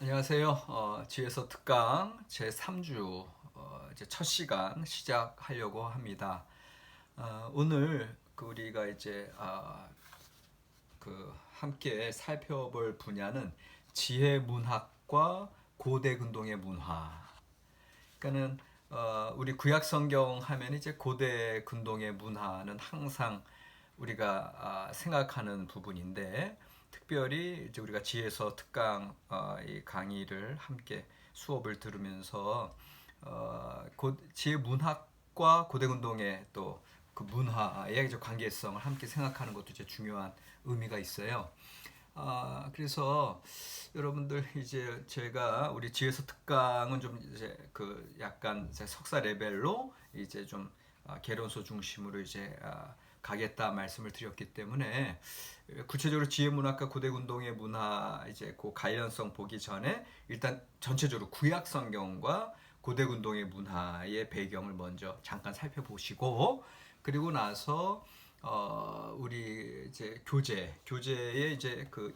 안녕하세요. 어, 지에서 특강 제 3주 어, 이제 첫 시간 시작하려고 합니다. 어, 오늘 그 우리가 이제 아, 그 함께 살펴볼 분야는 지혜 문학과 고대 근동의 문화. 그러니까는 어, 우리 구약 성경 하면 이제 고대 근동의 문화는 항상 우리가 아, 생각하는 부분인데 특별히 이제 우리가 지혜서 특강 어, 이 강의를 함께 수업을 들으면서 어, 고, 지혜 문학과 고대 운동의 또 그 문화의 이제 관계성을 함께 생각하는 것도 이제 중요한 의미가 있어요. 아, 그래서 여러분들 이제 제가 우리 지혜서 특강은 좀 이제 그 약간 이제 석사 레벨로 이제 좀 아, 개론서 중심으로 이제 아, 가겠다 말씀을 드렸기 때문에 구체적으로 지혜 문학과 고대 운동의 문화 이제 그 관련성 보기 전에 일단 전체적으로 구약 성경과 고대 운동의 문화의 배경을 먼저 잠깐 살펴보시고 그리고 나서 어 우리 이제 교재 교재의 이제 그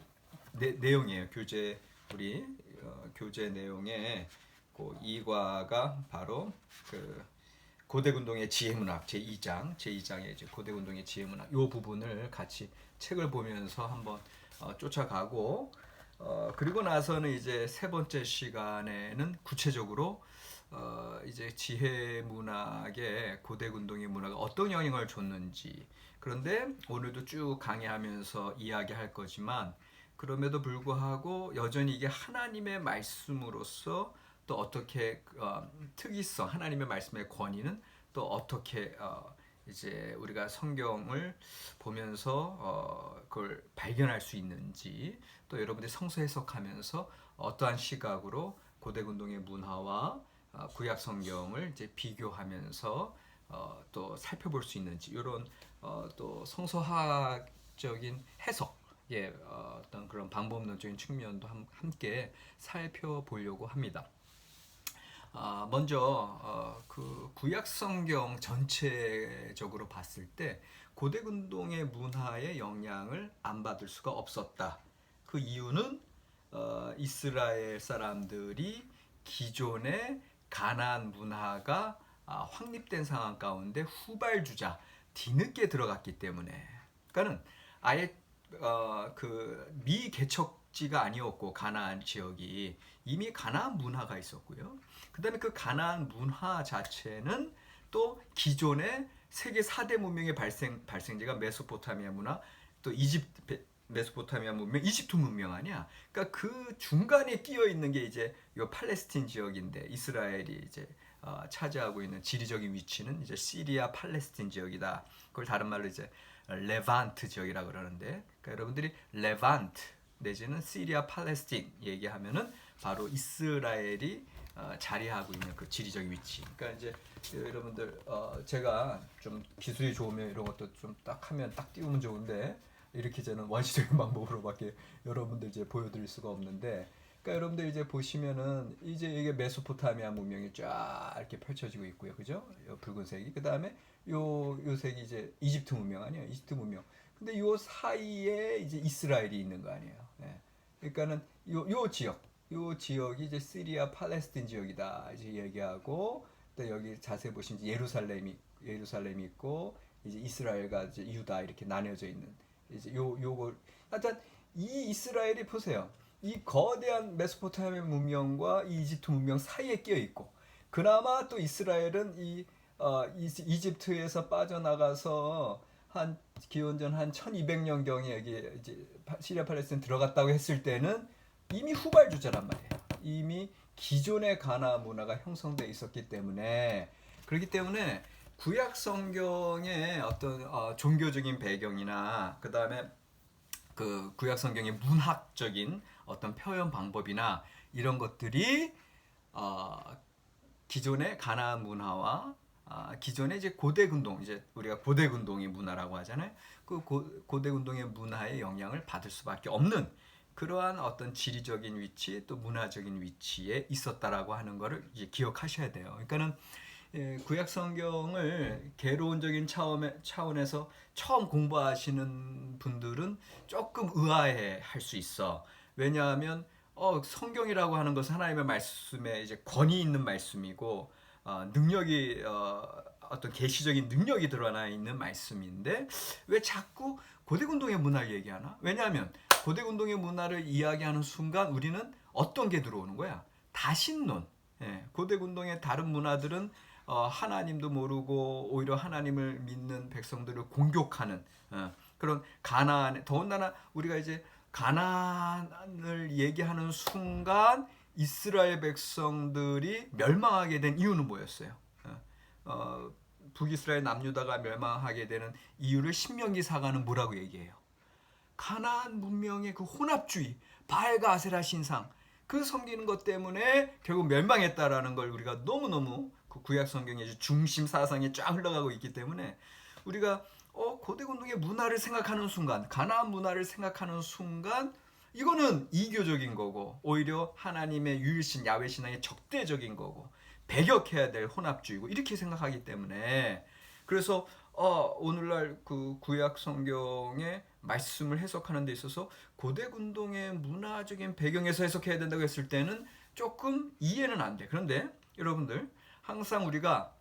내, 내용이에요. 교재 우리 어, 교재 내용에 그 이과가 바로 그 고대운동의 지혜문학 제2장 제2장의 이제 고대운동의 지혜문학 이 부분을 같이 책을 보면서 한번 어, 쫓아가고 어, 그리고 나서는 이제 세 번째 시간에는 구체적으로 어, 이제 지혜 문학의 고대 운동의 문화가 어떤 영향을 줬는지. 그런데 오늘도 쭉 강의하면서 이야기할 거지만 그럼에도 불구하고 여전히 이게 하나님의 말씀으로서 또 어떻게 어, 특이성 하나님의 말씀의 권위는 또 어떻게 어, 이제 우리가 성경을 보면서 어, 그걸 발견할 수 있는지 또 여러분들이 성서 해석하면서 어떠한 시각으로 고대 운동의 문화와 어, 구약 성경을 이제 비교하면서 어, 또 살펴볼 수 있는지 이런 어, 또 성서학적인 해석 예, 어, 어떤 그런 방법론적인 측면도 함, 함께 살펴보려고 합니다. 아, 먼저 어, 그 구약 성경 전체적으로 봤을 때 고대 운동의 문화의 영향을 안 받을 수가 없었다. 그 이유는 어, 이스라엘 사람들이 기존의 가나안 문화가 아, 확립된 상황 가운데 후발주자 뒤늦게 들어갔기 때문에 그러니까는 아예 어, 그 미개척지가 아니었고 가나안 지역이 이미 가나안 문화가 있었고요. 그다음에 그 가나안 문화 자체는 또 기존의 세계 4대 문명의 발생 발생지가 메소포타미아 문화, 또 이집트 메소포타미아 문명, 이집트 문명 아니야. 그러니까 그 중간에 끼어 있는 게 이제 요 팔레스틴 지역인데 이스라엘이 이제 어, 차지하고 있는 지리적인 위치는 이제 시리아 팔레스틴 지역이다. 그걸 다른 말로 이제 레반트 지역이라 그러는데 그러니까 여러분들이 레반트 내지는 시리아 팔레스틴 얘기하면은 바로 이스라엘이 어, 자리하고 있는 그 지리적 위치. 그러니까 이제 여러분들 어, 제가 좀 기술이 좋으면 이런 것도 좀 딱 하면 딱 띄우면 좋은데 이렇게 저는 원시적인 방법으로밖에 여러분들 이제 보여드릴 수가 없는데. 그러니까 여러분들 이제 보시면은 이제 이게 메소포타미아 문명이 쫙 이렇게 펼쳐지고 있고요, 그죠? 요 붉은색이 그 다음에 요 요 색이 이제 이집트 문명 아니에요, 이집트 문명. 근데 요 사이에 이제 이스라엘이 있는 거 아니에요. 예. 그러니까는 요 요 지역 이 지역이 이제 시리아 팔레스틴 지역이다 이제 얘기하고 또 여기 자세히 보시면 예루살렘이 예루살렘이 있고 이제 이스라엘과 이제 유다 이렇게 나뉘어져 있는 이제 요 요걸 하여튼 이 이스라엘이 보세요. 이 거대한 메소포타미아 문명과 이 이집트 문명 사이에 끼어 있고 그나마 또 이스라엘은 이 어, 이집트에서 빠져나가서 한 기원전 한 1200년 경에 여기 이제 시리아 팔레스틴 들어갔다고 했을 때는 이미 후발주자란 말이에요. 이미 기존의 가나 문화가 형성돼 있었기 때문에 그렇기 때문에 구약 성경의 어떤 어, 종교적인 배경이나 그 다음에 그 구약 성경의 문학적인 어떤 표현 방법이나 이런 것들이 어, 기존의 가나 문화와 아, 기존의 이제 고대 운동 이제 우리가 고대 운동의 문화라고 하잖아요. 그 고, 고대 운동의 문화의 영향을 받을 수밖에 없는 그러한 어떤 지리적인 위치 또 문화적인 위치에 있었다라고 하는 것을 이제 기억하셔야 돼요. 그러니까는 예, 구약 성경을 개론적인 차원에, 차원 에서 처음 공부하시는 분들은 조금 의아해 할 수 있어. 왜냐하면 어, 성경이라고 하는 것은 하나님의 말씀에 이제 권위 있는 말씀이고 어, 능력이 어, 어떤 계시적인 능력이 드러나 있는 말씀인데 왜 자꾸 고대군동의 문화를 얘기하나? 왜냐하면 고대군동의 문화를 이야기하는 순간 우리는 어떤 게 들어오는 거야? 다신론. 예, 고대군동의 다른 문화들은 어, 하나님도 모르고 오히려 하나님을 믿는 백성들을 공격하는 어, 그런 가나안 더군다나 우리가 이제 가나안을 얘기하는 순간 이스라엘 백성들이 멸망하게 된 이유는 뭐였어요? 어, 어, 북이스라엘 남유다가 멸망하게 되는 이유를 신명기 사가는 뭐라고 얘기해요? 가나안 문명의 그 혼합주의, 바알과 아세라 신상 그 섬기는 것 때문에 결국 멸망했다라는 걸 우리가 너무너무 그 구약 성경의 중심 사상이 쫙 흘러가고 있기 때문에 우리가 어, 고대 군동의 문화를 생각하는 순간, 가나안 문화를 생각하는 순간 이거는 이교적인 거고 오히려 하나님의 유일신 야외 신앙의 적대적인 거고 배격해야 될 혼합주의고 이렇게 생각하기 때문에 그래서 어, 오늘날 그 구약 성경의 말씀을 해석하는 데 있어서 고대 군동의 문화적인 배경에서 해석해야 된다고 했을 때는 조금 이해는 안 돼. 그런데 여러분들 항상 우리가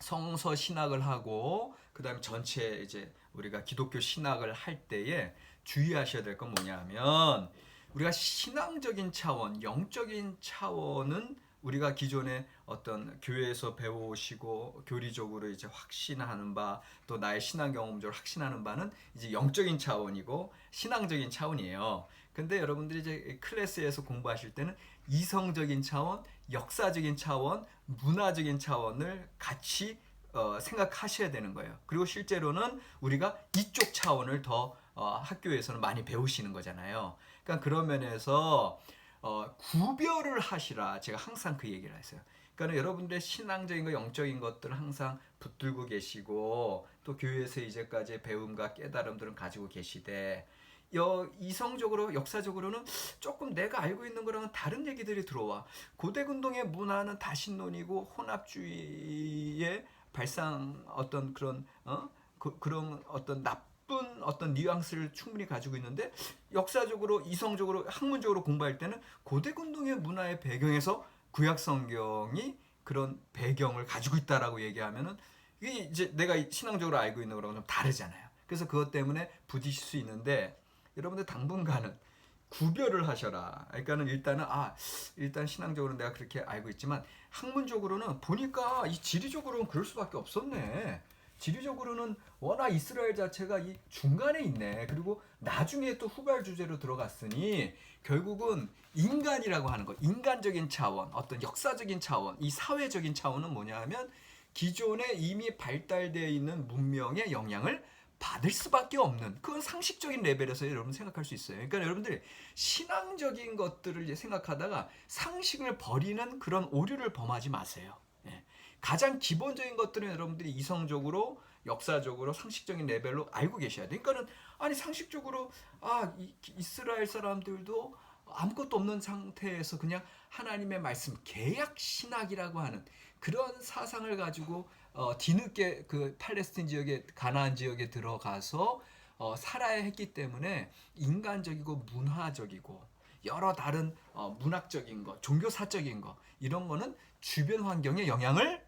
성서 신학을 하고 그다음에 전체 이제 우리가 기독교 신학을 할 때에 주의하셔야 될 건 뭐냐면 우리가 신앙적인 차원, 영적인 차원은 우리가 기존에 어떤 교회에서 배워오시고 교리적으로 이제 확신하는 바 또 나의 신앙 경험적으로 확신하는 바는 이제 영적인 차원이고 신앙적인 차원이에요. 근데 여러분들이 이제 클래스에서 공부하실 때는 이성적인 차원, 역사적인 차원, 문화적인 차원을 같이 어, 생각하셔야 되는 거예요. 그리고 실제로는 우리가 이쪽 차원을 더 어, 학교에서는 많이 배우시는 거잖아요. 그러니까 그런 면에서 어, 구별을 하시라 제가 항상 그 얘기를 했어요. 그러니까 여러분들의 신앙적인 거 영적인 것들은 항상 붙들고 계시고 또 교회에서 이제까지 배움과 깨달음들은 가지고 계시되 여, 이성적으로 역사적으로는 조금 내가 알고 있는 거랑은 다른 얘기들이 들어와 고대 군동의 문화는 다신론이고 혼합주의의 발상 어떤 그런 어 그, 그런 어떤 나쁜 어떤 뉘앙스를 충분히 가지고 있는데 역사적으로 이성적으로 학문적으로 공부할 때는 고대 군동의 문화의 배경에서 구약 성경이 그런 배경을 가지고 있다라고 얘기하면은 이게 이제 내가 신앙적으로 알고 있는 거랑 좀 다르잖아요. 그래서 그것 때문에 부딪힐 수 있는데 여러분들 당분간은 구별을 하셔라. 그러니까는 일단은 아 일단 신앙적으로 내가 그렇게 알고 있지만 학문적으로는 보니까 이 지리적으로는 그럴 수밖에 없었네. 지리적으로는 워낙 이스라엘 자체가 이 중간에 있네. 그리고 나중에 또 후발 주제로 들어갔으니 결국은 인간이라고 하는 것, 인간적인 차원, 어떤 역사적인 차원, 이 사회적인 차원은 뭐냐 하면 기존에 이미 발달되어 있는 문명의 영향을 받을 수밖에 없는 그건 상식적인 레벨에서 여러분 생각할 수 있어요. 그러니까 여러분들이 신앙적인 것들을 이제 생각하다가 상식을 버리는 그런 오류를 범하지 마세요. 예. 가장 기본적인 것들은 여러분들이 이성적으로 역사적으로 상식적인 레벨로 알고 계셔야 돼요. 그러니까는 아니 상식적으로 아 이, 이스라엘 사람들도 아무것도 없는 상태에서 그냥 하나님의 말씀 계약 신학이라고 하는 그런 사상을 가지고 어, 뒤늦게 그 팔레스틴 지역에 가나안 지역에 들어가서 어, 살아야 했기 때문에 인간적이고 문화적이고 여러 다른 어, 문학적인 것, 종교사적인 것 이런 거는 주변 환경에 영향을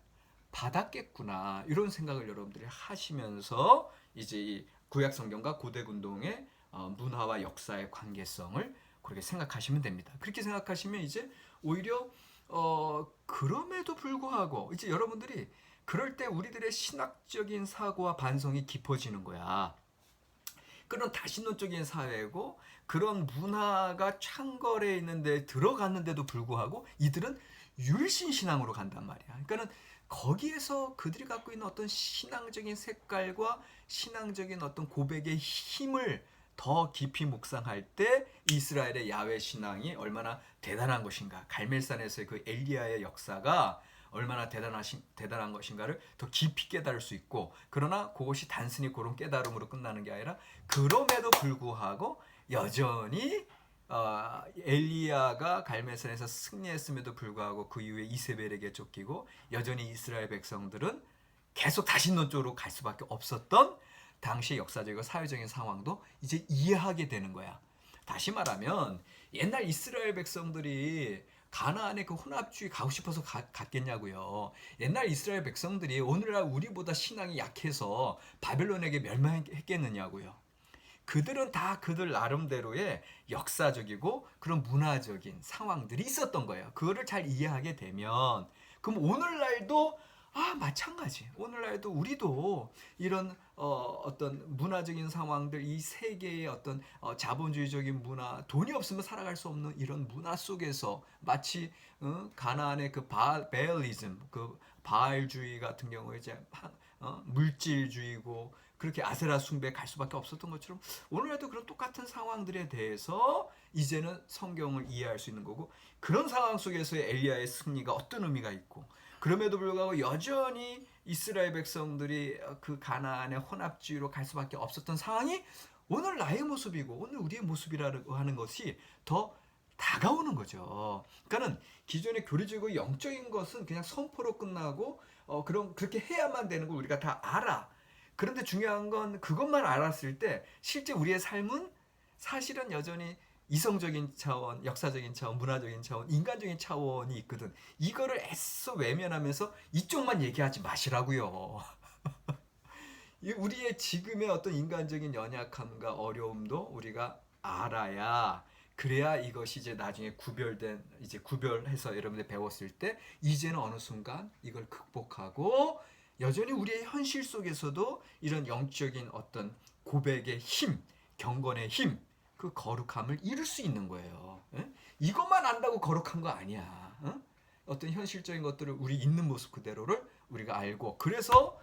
받았겠구나 이런 생각을 여러분들이 하시면서 이제 이 구약 성경과 고대 군동의 어, 문화와 역사의 관계성을 그렇게 생각하시면 됩니다. 그렇게 생각하시면 이제 오히려 어 그럼에도 불구하고 이제 여러분들이 그럴 때 우리들의 신학적인 사고와 반성이 깊어지는 거야. 그런 다신론적인 사회고 그런 문화가 창궐해 있는데 들어갔는데도 불구하고 이들은 율신 신앙으로 간단 말이야. 그러니까는 거기에서 그들이 갖고 있는 어떤 신앙적인 색깔과 신앙적인 어떤 고백의 힘을 더 깊이 묵상할 때 이스라엘의 야외 신앙이 얼마나 대단한 것인가. 갈멜산에서의 그 엘리야의 역사가 얼마나 대단하신 대단한 것인가를 더 깊이 깨달을 수 있고 그러나 그것이 단순히 그런 깨달음으로 끝나는 게 아니라 그럼에도 불구하고 여전히 어, 엘리야가 갈멜산에서 승리했음에도 불구하고 그 이후에 이세벨에게 쫓기고 여전히 이스라엘 백성들은 계속 다신론 쪽으로 갈 수밖에 없었던 당시 역사적이고 사회적인 상황도 이제 이해하게 되는 거야. 다시 말하면 옛날 이스라엘 백성들이 가나안의 그 혼합주의 가고 싶어서 가- 갔겠냐고요. 옛날 이스라엘 백성들이 오늘날 우리보다 신앙이 약해서 바벨론에게 멸망했겠느냐고요. 그들은 다 그들 나름대로의 역사적이고 그런 문화적인 상황들이 있었던 거예요. 그거를 잘 이해하게 되면 그럼 오늘날도 아 마찬가지. 오늘날도 우리도 이런 어, 어떤 문화적인 상황들, 이 세계의 어떤 어, 자본주의적인 문화, 돈이 없으면 살아갈 수 없는 이런 문화 속에서 마치 어, 가나안의 그 바, 베얼리즘, 그 바알주의 같은 경우에 이제 하- 어, 물질주의고 그렇게 아세라 숭배 갈 수밖에 없었던 것처럼 오늘날도 그런 똑같은 상황들에 대해서 이제는 성경을 이해할 수 있는 거고 그런 상황 속에서의 엘리야의 승리가 어떤 의미가 있고 그럼에도 불구하고 여전히 이스라엘 백성들이 그 가나안의 혼합주의로 갈 수밖에 없었던 상황이 오늘 나의 모습이고 오늘 우리의 모습이라고 하는 것이 더 다가오는 거죠. 그러니까는 기존의 교리적이고 영적인 것은 그냥 선포로 끝나고 어 그런 그렇게 해야만 되는 걸 우리가 다 알아. 그런데 중요한 건 그것만 알았을 때 실제 우리의 삶은 사실은 여전히 이성적인 차원, 역사적인 차원, 문화적인 차원, 인간적인 차원이 있거든. 이거를 애써 외면하면서 이쪽만 얘기하지 마시라고요. 이 우리의 지금의 어떤 인간적인 연약함과 어려움도 우리가 알아야 그래야 이것이 이제 나중에 구별된 이제 구별해서 여러분들 배웠을 때 이제는 어느 순간 이걸 극복하고 여전히 우리의 현실 속에서도 이런 영적인 어떤 고백의 힘, 경건의 힘, 그 거룩함을 이룰 수 있는 거예요. 예? 이것만 안다고 거룩한 거 아니야. 어? 어떤 현실적인 것들을 우리 있는 모습 그대로를 우리가 알고 그래서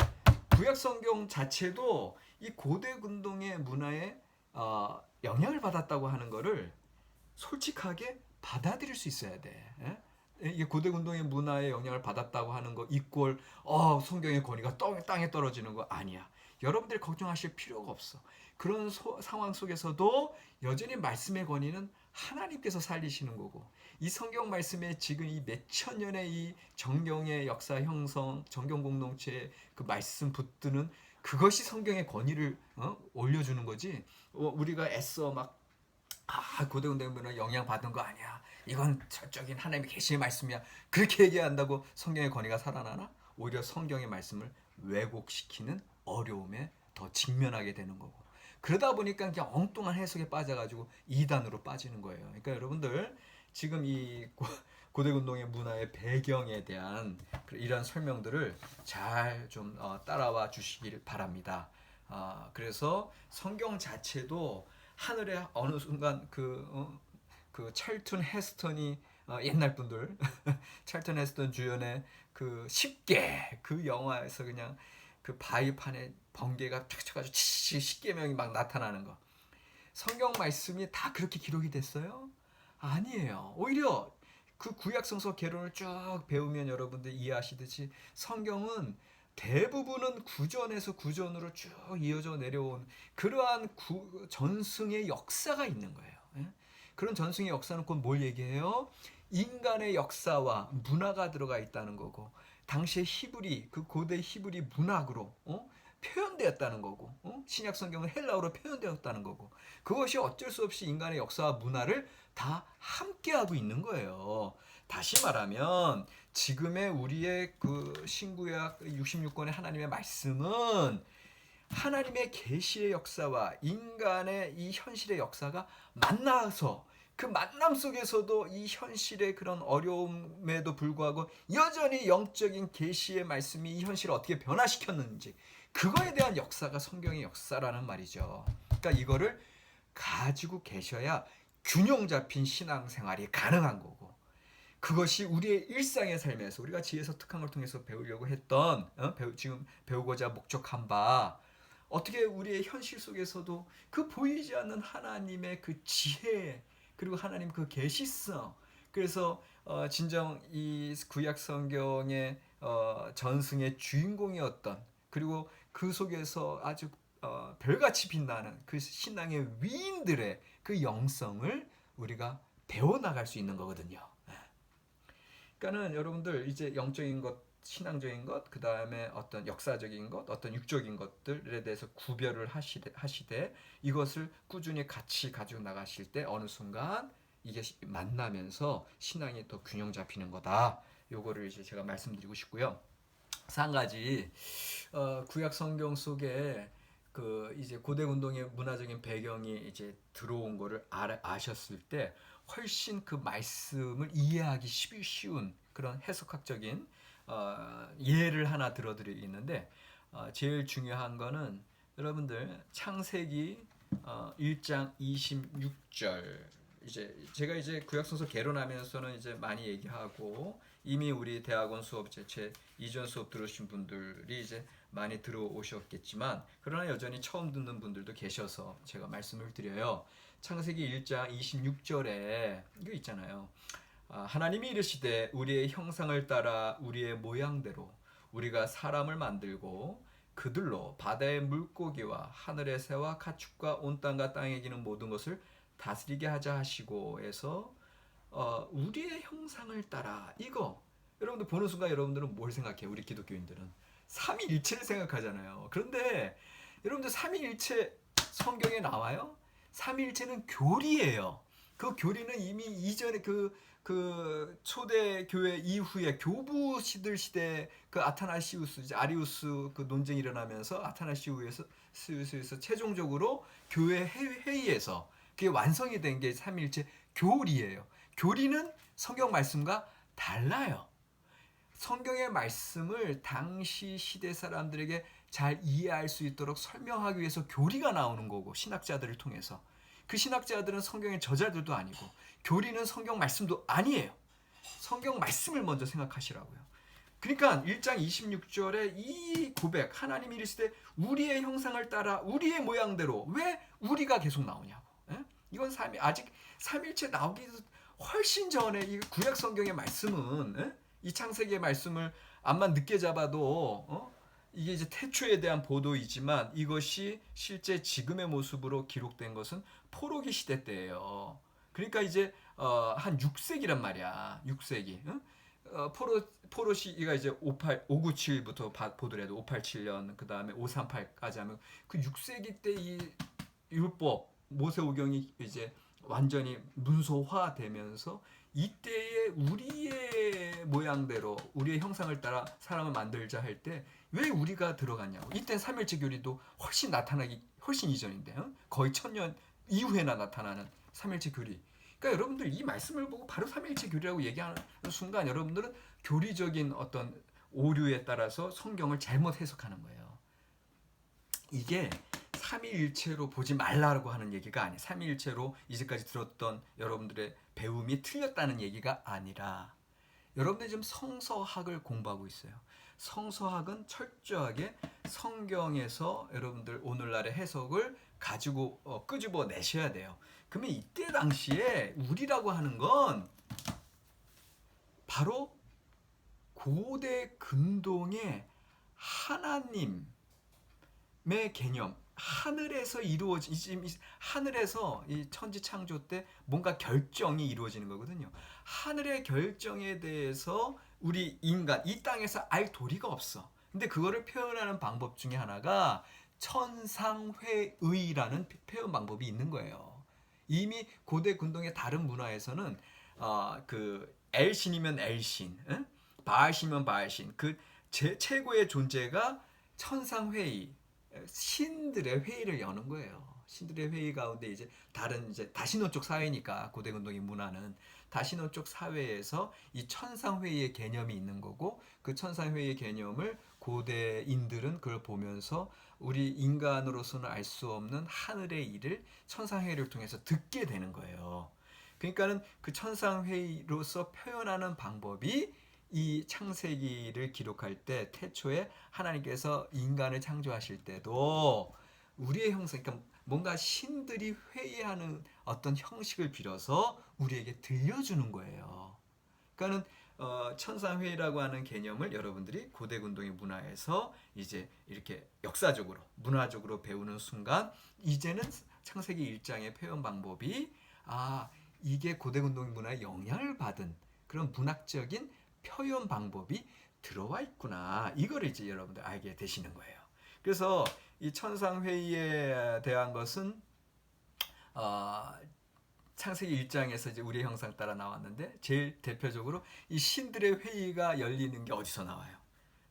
구약 성경 자체도 이 고대 운동의 문화에 어, 영향을 받았다고 하는 거를 솔직하게 받아들일 수 있어야 돼. 예? 이게 고대 운동의 문화에 영향을 받았다고 하는 거 이꼴 어 성경의 권위가 떠- 땅에 떨어지는 거 아니야. 여러분들이 걱정하실 필요가 없어. 그런 소- 상황 속에서도 여전히 말씀의 권위는 하나님께서 살리시는 거고 이 성경 말씀에 지금 이 몇천 년의 이 정경의 역사 형성, 정경 공동체의 그 말씀 붙드는 그것이 성경의 권위를 어? 올려주는 거지. 어, 우리가 애써 막 아, 고대 운동문화 영향 받은 거 아니야. 이건 저적인 하나님의 계시의 말씀이야. 그렇게 얘기한다고 성경의 권위가 살아나나? 오히려 성경의 말씀을 왜곡시키는 어려움에 더 직면하게 되는 거고. 그러다 보니까 그냥 엉뚱한 해석에 빠져가지고 이단으로 빠지는 거예요. 그러니까 여러분들 지금 이 고- 고대 운동의 문화의 배경에 대한 그 이런 설명들을 잘 좀 따라와 주시길 바랍니다. 아, 그래서 성경 자체도 하늘에 어느 순간 그, 어, 그 찰튼 헤스턴이 어, 옛날 분들 찰튼 헤스턴 주연의 그 쉽게 그 영화에서 그냥 그 바위판에 번개가 탁 쳐가지고 치치 십계명이 막 나타나는 거 성경 말씀이 다 그렇게 기록이 됐어요? 아니에요. 오히려 그 구약 성서 개론을 쭉 배우면 여러분들 이해하시듯이 성경은 대부분은 구전에서 구전으로 쭉 이어져 내려온 그러한 구, 전승의 역사가 있는 거예요. 예? 그런 전승의 역사는 곧 뭘 얘기해요? 인간의 역사와 문화가 들어가 있다는 거고 당시의 히브리 그 고대 히브리 문학으로 어? 표현되었다는 거고 어? 신약 성경은 헬라어로 표현되었다는 거고 그것이 어쩔 수 없이 인간의 역사와 문화를 다 함께하고 있는 거예요. 다시 말하면 지금의 우리의 그 신구약 66권의 하나님의 말씀은 하나님의 계시의 역사와 인간의 이 현실의 역사가 만나서 그 만남 속에서도 이 현실의 그런 어려움에도 불구하고 여전히 영적인 계시의 말씀이 이 현실을 어떻게 변화시켰는지 그거에 대한 역사가 성경의 역사라는 말이죠. 그러니까 이거를 가지고 계셔야 균형 잡힌 신앙생활이 가능한 거고 그것이 우리의 일상의 삶에서 우리가 지혜서 특강을 통해서 배우려고 했던 어? 배우, 지금 배우고자 목적한 바 어떻게 우리의 현실 속에서도 그 보이지 않는 하나님의 그 지혜 그리고 하나님 그 계시성 그래서 어, 진정 이 구약 성경의 어, 전승의 주인공이었던 그리고 그 속에서 아주 어, 별같이 빛나는 그 신앙의 위인들의 그 영성을 우리가 배워 나갈 수 있는 거거든요. 그러니까는 여러분들 이제 영적인 것 신앙적인 것, 그 다음에 어떤 역사적인 것, 어떤 육적인 것들에 대해서 구별을 하시되, 하시되 이것을 꾸준히 같이 가지고 나가실 때 어느 순간 이게 시- 만나면서 신앙이 더 균형 잡히는 거다. 요거를 이제 제가 말씀드리고 싶고요. 한 가지 어, 구약 성경 속에 그 이제 고대 운동의 문화적인 배경이 이제 들어온 거를 알, 아셨을 때 훨씬 그 말씀을 이해하기 쉬- 쉬운 그런 해석학적인 어, 예를 하나 들어드리는데 어, 제일 중요한 거는 여러분들 창세기 어, 1장 26절 이제 제가 이제 구약성서 개론하면서는 이제 많이 얘기하고 이미 우리 대학원 수업 제, 제 이전 수업 들으신 분들이 이제 많이 들어오셨겠지만 그러나 여전히 처음 듣는 분들도 계셔서 제가 말씀을 드려요. 창세기 1장 26절에 이거 있잖아요. 아, 하나님이 이르시되 우리의 형상을 따라 우리의 모양대로 우리가 사람을 만들고 그들로 바다의 물고기와 하늘의 새와 가축과 온 땅과 땅에 기는 모든 것을 다스리게 하자 하시고 해서 어, 우리의 형상을 따라 이거 여러분들 보는 순간 여러분들은 뭘 생각해요? 우리 기독교인들은 삼위일체를 생각하잖아요. 그런데 여러분들 삼위일체 성경에 나와요? 삼위일체는 교리예요. 그 교리는 이미 이전에 그, 그 초대 교회 이후에 교부 시들 시대 그 아타나시우스, 아리우스 그 논쟁이 일어나면서 아타나시우스에서 스에서 최종적으로 교회 회의- 회의에서 그게 완성이 된 게 삼위일체 교리예요. 교리는 성경 말씀과 달라요. 성경의 말씀을 당시 시대 사람들에게 잘 이해할 수 있도록 설명하기 위해서 교리가 나오는 거고 신학자들을 통해서 그 신학자들은 성경의 저자들도 아니고 교리는 성경 말씀도 아니에요. 성경 말씀을 먼저 생각하시라고요. 그러니까 1장 26절에 이 고백 하나님이 이르시되 우리의 형상을 따라 우리의 모양대로 왜 우리가 계속 나오냐고. 예? 이건 삼 아직 삼일체 나오기 훨씬 전에 이 구약 성경의 말씀은 예? 이 창세기의 말씀을 암만 늦게 잡아도 어? 이게 이제 태초에 대한 보도이지만 이것이 실제 지금의 모습으로 기록된 것은 포로기 시대 때예요. 그러니까 이제 어, 한 6세기란 말이야. 6세기. 응? 어, 포로 포로 시기가 이제 58 597부터 보더라도 587년 그다음에 538까지 하면 그 6세기 때 이 율법 모세 오경이 이제 완전히 문서화되면서 이때의 우리의 모양대로 우리의 형상을 따라 사람을 만들자 할 때 왜 우리가 들어갔냐고 이때 삼일체 교리도 훨씬 나타나기 훨씬 이전인데 응? 거의 천년 이후에나 나타나는 삼일체 교리 그러니까 여러분들 이 말씀을 보고 바로 삼일체 교리라고 얘기하는 순간 여러분들은 교리적인 어떤 오류에 따라서 성경을 잘못 해석하는 거예요 이게 삼위일체로 보지 말라고 하는 얘기가 아니에요. 삼위일체로 이제까지 들었던 여러분들의 배움이 틀렸다는 얘기가 아니라 여러분들이 지금 성서학을 공부하고 있어요. 성서학은 철저하게 성경에서 여러분들 오늘날의 해석을 가지고 어, 끄집어 내셔야 돼요. 그러면 이때 당시에 우리라고 하는 건 바로 고대 근동의 하나님의 개념, 하늘에서 이루어진 하늘에서 이 천지 창조 때 뭔가 결정이 이루어지는 거거든요. 하늘의 결정에 대해서 우리 인간 이 땅에서 알 도리가 없어. 근데 그거를 표현하는 방법 중에 하나가 천상회의라는 표현 방법이 있는 거예요. 이미 고대 근동의 다른 문화에서는 어, 그 엘신이면 엘신, 응? 바알신이면 바알신, 그 제, 최고의 존재가 천상 회의, 신들의 회의를 여는 거예요. 신들의 회의 가운데 이제 다른 이제 다신호 쪽 사회니까 고대 근동의 문화는 다신호 쪽 사회에서 이 천상 회의의 개념이 있는 거고 그 천상 회의의 개념을 고대인들은 그걸 보면서 우리 인간으로서는 알 수 없는 하늘의 일을 천상 회의를 통해서 듣게 되는 거예요. 그러니까는 그 천상 회의로서 표현하는 방법이 이 창세기를 기록할 때 태초에 하나님께서 인간을 창조하실 때도 우리의 형상, 그러니까 뭔가 신들이 회의하는 어떤 형식을 빌어서 우리에게 들려주는 거예요. 그러니까는 어, 천상회의라고 하는 개념을 여러분들이 고대 근동의 문화에서 이제 이렇게 역사적으로 문화적으로 배우는 순간 이제는 창세기 1장의 표현 방법이 아 이게 고대 근동 문화에 영향을 받은 그런 문학적인 표현 방법이 들어와 있구나. 이거를 이제 여러분들 알게 되시는 거예요. 그래서 이 천상 회의에 대한 것은 어, 창세기 1장에서 이제 우리의 형상 따라 나왔는데 제일 대표적으로 이 신들의 회의가 열리는 게 어디서 나와요?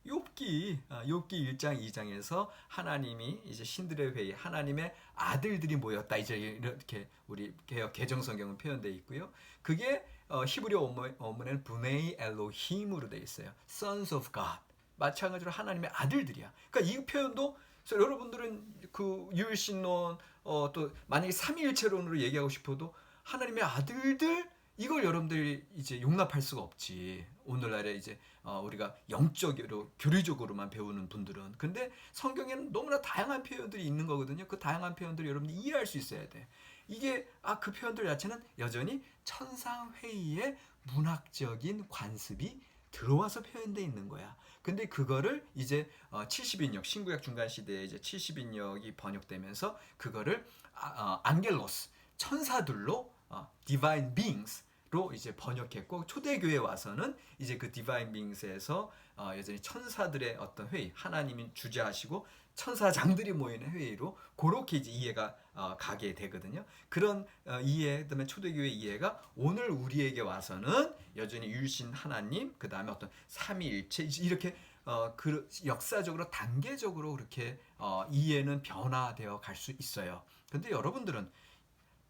욥기 아, 욥기 1장 2장에서 하나님이 이제 신들의 회의 하나님의 아들들이 모였다 이제 이렇게 우리 개혁 개정 성경은 표현되어 있고요. 그게 어, 히브리어 원문- 원문에는 분에이 엘로힘으로 되어 있어요. Sons of God. 마찬가지로 하나님의 아들들이야. 그러니까 이 표현도 여러분들은 그 유일신론 어, 또 만약에 삼위일체론으로 얘기하고 싶어도 하나님의 아들들 이걸 여러분들이 이제 용납할 수가 없지. 오늘날에 이제 어, 우리가 영적으로 교리적으로만 배우는 분들은 근데 성경에는 너무나 다양한 표현들이 있는 거거든요. 그 다양한 표현들을 여러분들이 이해할 수 있어야 돼. 이게 아 그 표현들 자체는 여전히 천상 회의의 문학적인 관습이 들어와서 표현돼 있는 거야. 근데 그거를 이제 어, 70인역 신구약 중간 시대에 이제 70인역이 번역되면서 그거를 아, 어, 안겔로스 천사들로 어, divine beings로 이제 번역했고 초대교회 와서는 이제 그 divine beings에서 어, 여전히 천사들의 어떤 회의 하나님이 주재하시고 천사장들이 모이는 회의로 그렇게 이제 이해가 어, 가게 되거든요. 그런 어, 이해 그다음에 초대교회 이해가 오늘 우리에게 와서는 여전히 유일신 하나님 그다음에 어떤 삼위일체 이렇게 어, 그 역사적으로 단계적으로 그렇게 어, 이해는 변화되어 갈 수 있어요. 근데 여러분들은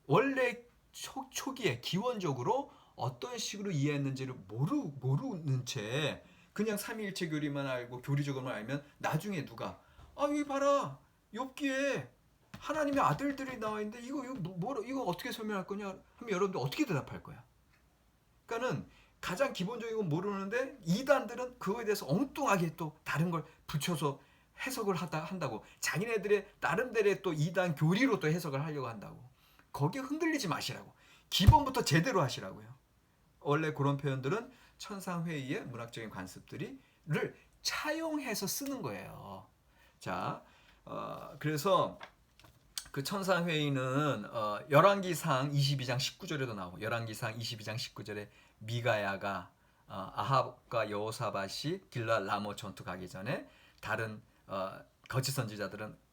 원래 초, 초기에 기원적으로 어떤 식으로 이해했는지를 모르 모르는 채 그냥 삼위일체 교리만 알고 교리적으로만 알면 나중에 누가 아 여기 봐라 욥기에 하나님의 아들들이 나와 있는데 이거 이거 뭐, 뭐 이거 어떻게 설명할 거냐 하면 여러분들 어떻게 대답할 거야? 그러니까는 가장 기본적인 건 모르는데 이단들은 그거에 대해서 엉뚱하게 또 다른 걸 붙여서 해석을 하다 한다고 자기네들의 나름대로의 또 이단 교리로 또 해석을 하려고 한다고 거기에 흔들리지 마시라고 기본부터 제대로 하시라고요. 원래 그런 표현들은 천상 회의의 문학적인 관습들이를 차용해서 쓰는 거예요. 자, 어, 그래서 그 천상 회의는 어, 열왕기상 22장 19절에도 나오고 열왕기상 22장 19절에 미가야가 어, 아합과 여호사밧이 길라 라모 전투 가기 전에 다른 어, 거짓 선지자들은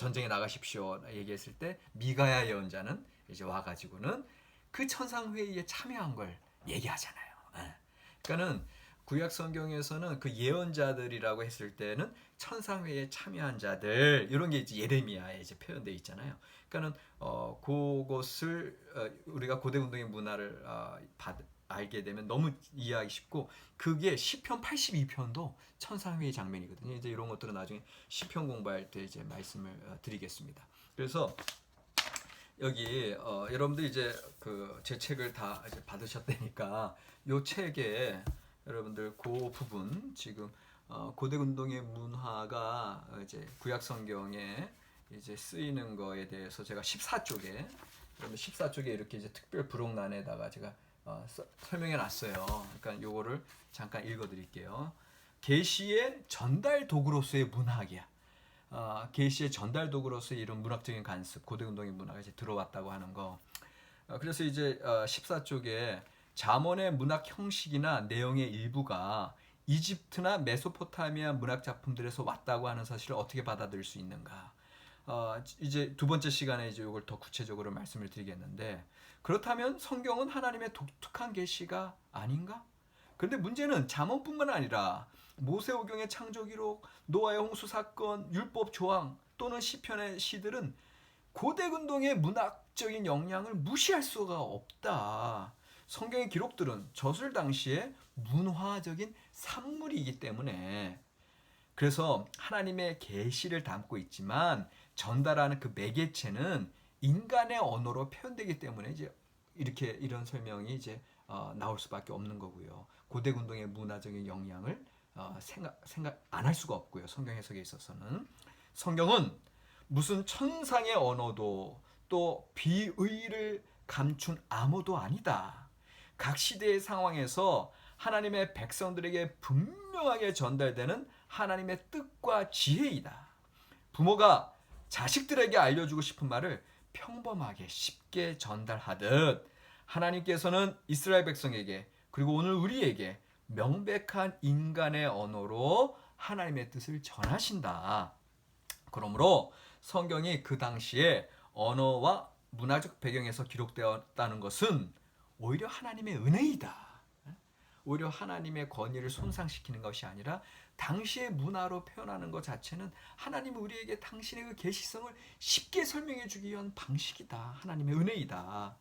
전쟁에 나가십시오 얘기했을 때 미가야 예언자는 이제 와가지고는 그 천상 회의에 참여한 걸 얘기하잖아요. 예. 그러니까는 구약 성경에서는 그 예언자들이라고 했을 때는 천상 회의에 참여한 자들 이런 게 이제 예레미야에 이제 표현되어 있잖아요. 그러니까는 어 그것을 어, 우리가 고대 운동의 문화를 어, 받, 알게 되면 너무 이해하기 쉽고 그게 시편 82편도 천상 회의 장면이거든요. 이제 이런 것들은 나중에 시편 공부할 때 이제 말씀을 어, 드리겠습니다. 그래서 여기 어, 여러분들 이제 그 제 책을 다 이제 받으셨다니까 요 책에 여러분들 그 부분 지금 어, 고대 운동의 문화가 이제 구약 성경에 이제 쓰이는 거에 대해서 제가 14쪽에 여러분 14쪽에 이렇게 이제 특별 부록란에다가 제가 어, 써- 설명해 놨어요. 그러니까 요거를 잠깐 읽어 드릴게요. 계시의 전달 도구로서의 문학이야. 어, 계시의 전달 도구로서의 이런 문학적인 간습, 고대 운동의 문화가 이제 들어왔다고 하는 거. 어, 그래서 이제 어, 14쪽에 자문의 문학 형식이나 내용의 일부가 이집트나 메소포타미아 문학 작품들에서 왔다고 하는 사실을 어떻게 받아들일 수 있는가? 어, 이제 두 번째 시간에 이제 이걸 더 구체적으로 말씀을 드리겠는데 그렇다면 성경은 하나님의 독특한 계시가 아닌가? 그런데 문제는 잠언뿐만 아니라 모세오경의 창조기록, 노아의 홍수 사건, 율법 조항 또는 시편의 시들은 고대 운동의 문학적인 영향을 무시할 수가 없다. 성경의 기록들은 저술 당시에 문화적인 산물이기 때문에 그래서 하나님의 계시를 담고 있지만 전달하는 그 매개체는 인간의 언어로 표현되기 때문에 이제 이렇게 이런 설명이 이제 어, 나올 수밖에 없는 거고요. 고대 운동의 문화적인 영향을 어, 생각 생각 안 할 수가 없고요. 성경 해석에 있어서는 성경은 무슨 천상의 언어도 또 비의를 감춘 암호도 아니다. 각 시대의 상황에서 하나님의 백성들에게 분명하게 전달되는 하나님의 뜻과 지혜이다. 부모가 자식들에게 알려주고 싶은 말을 평범하게 쉽게 전달하듯 하나님께서는 이스라엘 백성에게 그리고 오늘 우리에게 명백한 인간의 언어로 하나님의 뜻을 전하신다. 그러므로 성경이 그 당시에 언어와 문화적 배경에서 기록되었다는 것은 오히려 하나님의 은혜이다. 오히려 하나님의 권위를 손상시키는 것이 아니라 당시의 문화로 표현하는 것 자체는 하나님 우리에게 당신의 그 계시성을 쉽게 설명해 주기 위한 방식이다. 하나님의 은혜이다.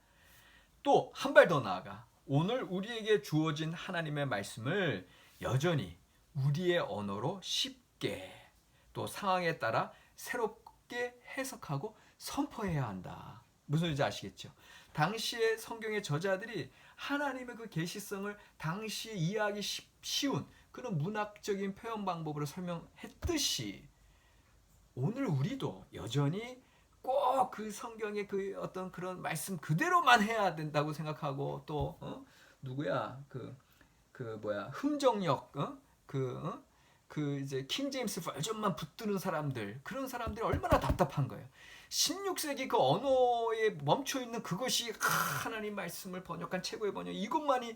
또 한 발 더 나아가 오늘 우리에게 주어진 하나님의 말씀을 여전히 우리의 언어로 쉽게 또 상황에 따라 새롭게 해석하고 선포해야 한다. 무슨 말인지 아시겠죠? 당시의 성경의 저자들이 하나님의 그 계시성을 당시에 이해하기 쉬운 그런 문학적인 표현 방법으로 설명했듯이 오늘 우리도 여전히 꼭 그 성경의 그 어떤 그런 말씀 그대로만 해야 된다고 생각하고 또 어? 누구야 그그 뭐야 흥정역 어? 그 어? 그 이제 킹 제임스 버전만 붙드는 사람들 그런 사람들이 얼마나 답답한 거예요. 16세기 그 언어에 멈춰 있는 그것이 하나님 말씀을 번역한 최고의 번역 이것만이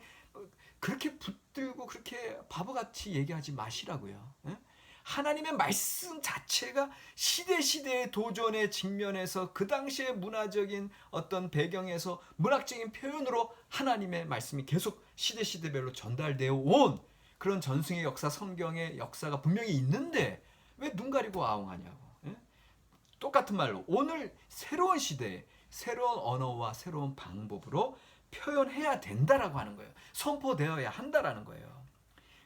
그렇게 붙들고 그렇게 바보같이 얘기하지 마시라고요. 예? 하나님의 말씀 자체가 시대 시대의 도전에 직면해서 그 당시의 문화적인 어떤 배경에서 문학적인 표현으로 하나님의 말씀이 계속 시대 시대별로 전달되어 온 그런 전승의 역사, 성경의 역사가 분명히 있는데 왜 눈 가리고 아웅하냐고. 예? 똑같은 말로 오늘 새로운 시대에 새로운 언어와 새로운 방법으로 표현해야 된다라고 하는 거예요. 선포되어야 한다라는 거예요.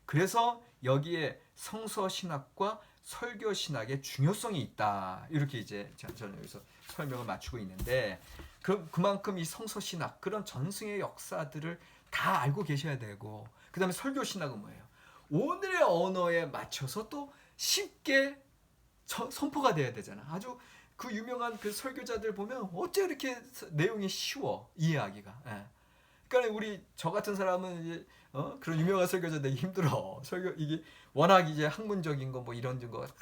그래서 여기에 성서 신학과 설교 신학의 중요성이 있다. 이렇게 이제 저는 여기서 설명을 맞추고 있는데 그 그만큼 이 성서 신학 그런 전승의 역사들을 다 알고 계셔야 되고 그다음에 설교 신학은 뭐예요? 오늘의 언어에 맞춰서 또 쉽게 저, 선포가 돼야 되잖아. 아주 그 유명한 그 설교자들 보면 어째 이렇게 내용이 쉬워 이해하기가. 예. 그러니까 우리 저 같은 사람은 이제 어? 그런 유명한 설교자 되기 힘들어. 설교 이게 워낙 이제 학문적인 거 뭐 이런 거다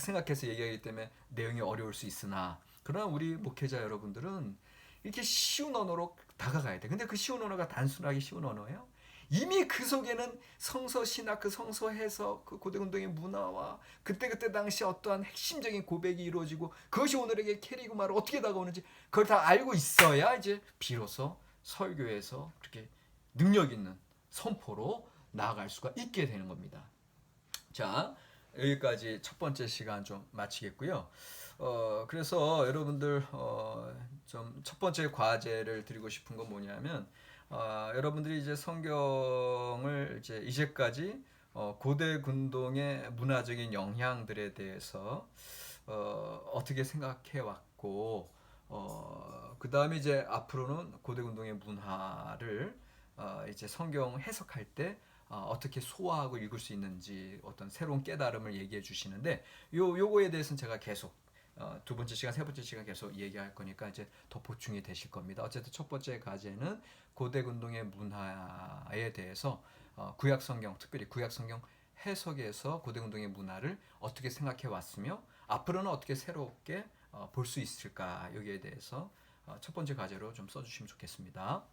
생각해서 얘기하기 때문에 내용이 어려울 수 있으나 그러나 우리 목회자 여러분들은 이렇게 쉬운 언어로 다가가야 돼. 근데 그 쉬운 언어가 단순하게 쉬운 언어예요? 이미 그 속에는 성서 신학, 그 성서 해석, 그 고대 운동의 문화와 그때 그때 당시 어떠한 핵심적인 고백이 이루어지고 그것이 오늘에게 캐리그마를 어떻게 다가오는지 그걸 다 알고 있어야 이제 비로소 설교에서 그렇게 능력 있는 선포로 나아갈 수가 있게 되는 겁니다. 자, 여기까지 첫 번째 시간 좀 마치겠고요. 어, 그래서 여러분들 어, 좀 첫 번째 과제를 드리고 싶은 건 뭐냐면 어, 여러분들이 이제 성경을 이제 이제까지 어, 고대 군동의 문화적인 영향들에 대해서 어, 어떻게 생각해 왔고 어, 그 다음에 이제 앞으로는 고대 운동의 문화를 어, 이제 성경 해석할 때 어, 떻게 소화하고 읽을 수 있는지 어떤 새로운 깨달음을 얘기해 주시는데 요 요거에 대해서는 제가 계속 어, 두 번째 시간, 세 번째 시간 계속 얘기할 거니까 이제 더 보충이 되실 겁니다. 어쨌든 첫 번째 과제는 고대 운동의 문화에 대해서 어, 구약 성경, 특별히 구약 성경 해석에서 고대 운동의 문화를 어떻게 생각해 왔으며 앞으로는 어떻게 새롭게 어, 볼수 있을까 여기에 대해서 어, 첫 번째 과제로 좀 써주시면 좋겠습니다.